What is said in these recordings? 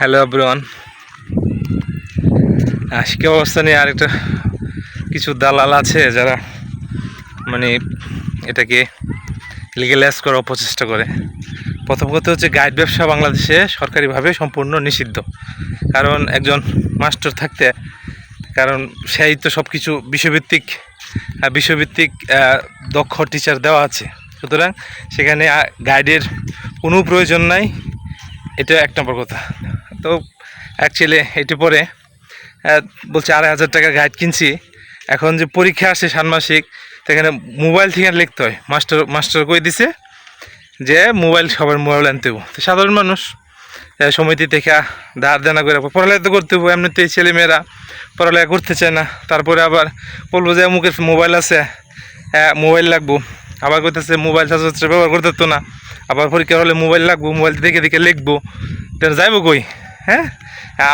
Hello everyone. শিক্ষা ব্যবস্থা নিয়ে আরেকটা কিছু দালাল আছে যারা মানে এটাকে লিগেলাইজ করার প্রচেষ্টা করে। প্রথম কথা হচ্ছে গাইড ব্যবসা বাংলাদেশে সরকারিভাবে সম্পূর্ণ নিষিদ্ধ। কারণ একজন মাস্টার থাকতে কারণ সেই তো সব কিছু বিষয়ভিত্তিক আহ, বিষয়ভিত্তিক দক্ষ টিচার দেওয়া আছে। সুতরাং সেখানে গাইডের কোনো প্রয়োজন নাই। এটা এক নম্বর কথা। তো অ্যাকচুয়ালি এটি পরে বলছে, আড়াই হাজার টাকার গাইড কিনছি। এখন যে পরীক্ষা আসে ষান্মাসিক সেখানে মোবাইল থেকে লিখতে হয়। মাস্টার মাস্টার কই দিছে যে মোবাইল সবার মোবাইল আনতে তো সাধারণ মানুষ সমিতি থেকে ধার দেনা করে পড়ালেখা তো করতে হব এমনিতেই ছেলেমেয়েরা পড়ালেখা করতে চায় না। তারপরে আবার বলব যে মুখের মোবাইল আছে মোবাইল লাগবো। আবার করতেছে মোবাইল ছাত্রছাত্রী ব্যবহার করতে না। আবার পরীক্ষা হলে মোবাইল লাগবো মোবাইল দেখে দেখে লিখব। তাহলে যাইবো কই? হ্যাঁ?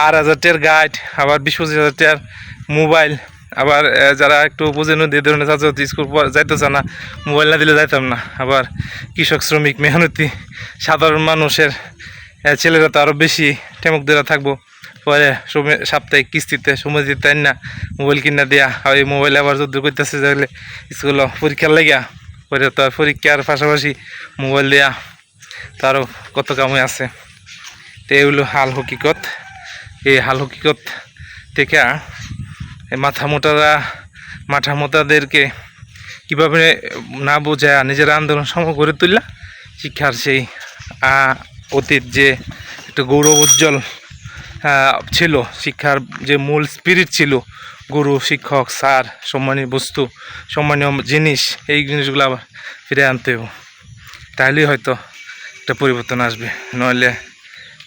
আর হাজার টের গাইড আবার বিশ পঁচিশ হাজার টের মোবাইল আবার যারা একটু বুঝে নদী ধরনের ছাত্রছাত্রী স্কুল পড়া- যাইতেছে না মোবাইল না দিলে যাইতাম না। আবার কৃষক, শ্রমিক, মেহনতি, সাধারণ মানুষের ছেলেরা তো আরও বেশি টেমক দেওয়া থাকব। পরে সাপ্তাহিক কিস্তিতে সময় দিতে না মোবাইল কিনা দেয়া, আর এই মোবাইল আবার যদ্দূর করতেছে তাহলে স্কুল পরীক্ষার লাগিয়া। পরে তো আর পরীক্ষার পাশাপাশি মোবাইল দেয়া তারও কত কামে আছে। তো এগুলো হাল হকিকত। এই হাল হকিকত থেকে মাথা মোটারা, মাথা মোটাদেরকে কীভাবে না বোঝায়, নিজের আন্দোলন সম করে তুললা, শিক্ষার সেই অতীত যে একটা গৌরব উজ্জ্বল ছিল, শিক্ষার যে মূল স্পিরিট ছিল গুরু, শিক্ষক, স্যার, সম্মানীয় বস্তু, সম্মানীয় জিনিস, এই জিনিসগুলো আবার ফিরে আনতে হবে তাহলেই হয়তো একটা পরিবর্তন আসবে, নইলে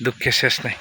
দুঃখের শেষ নেই।